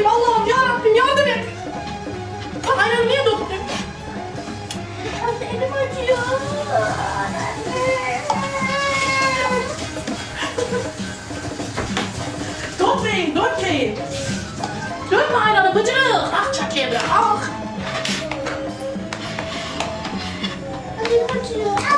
edeyim Allah'ım ya Rabbim yardım et. Bak ayağım niye doktu? Anne elim acıyor. Dönmeyin, dönmeyin. Dönme ayranı bıcırık. Ah çak evre, ah. Elim acıyor.